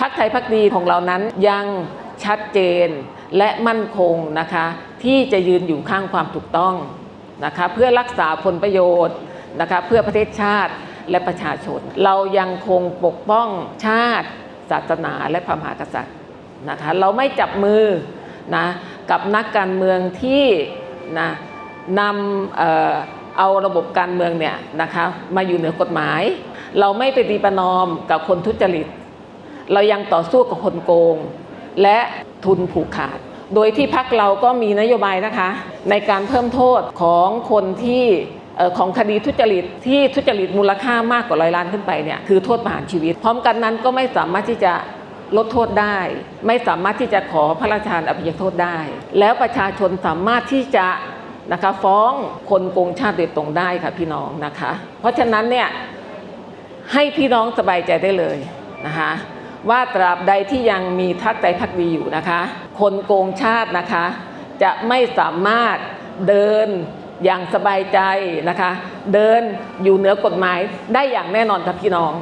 พักไทยพักดีของเรานั้นยังชัดเจนและมั่นคงนะคะที่จะยืนอยู่ข้างความถูกต้องนะคะเพื่อรักษาผลประโยชน์นะคะเพื่อประเทศชาติและประชาชน เรายังคงปกป้องชาติ ศาสนาและพระมหากษัตริย์นะคะเราไม่จับมือนะกับนักการเมืองที่นะนำเอ่อเอาระบบการเมืองเนี่ยนะคะมาอยู่เหนือกฎหมาย เราไม่ไปตีประนอมกับคนทุจริต เรายังต่อสู้กับคนโกง และทุนผูกขาด โดยที่พักเราก็มีนโยบายนะคะ ในการเพิ่มโทษของคนที่ของคดีทุจริตที่ทุจริตมูลค่ามากกว่าร้อยล้านขึ้นไปเนี่ยคือโทษประหารชีวิต พร้อมกันนั้นก็ไม่สามารถที่จะลดโทษได้ ไม่สามารถที่จะขอพระราชทานอภัยโทษได้ แล้วประชาชนสามารถที่จะนะคะฟ้องคนโกงชาติโดยตรงได้ค่ะพี่น้องนะคะ เพราะฉะนั้นเนี่ยให้พี่น้องสบายใจได้เลยนะคะ ว่าตราบใดที่ยังมีทักใจพักดีอยู่นะคะ คนโกงชาตินะคะ จะไม่สามารถเดินอย่างสบายใจนะคะ เดินอยู่เหนือกฎหมายได้อย่างแน่นอนครับพี่น้อง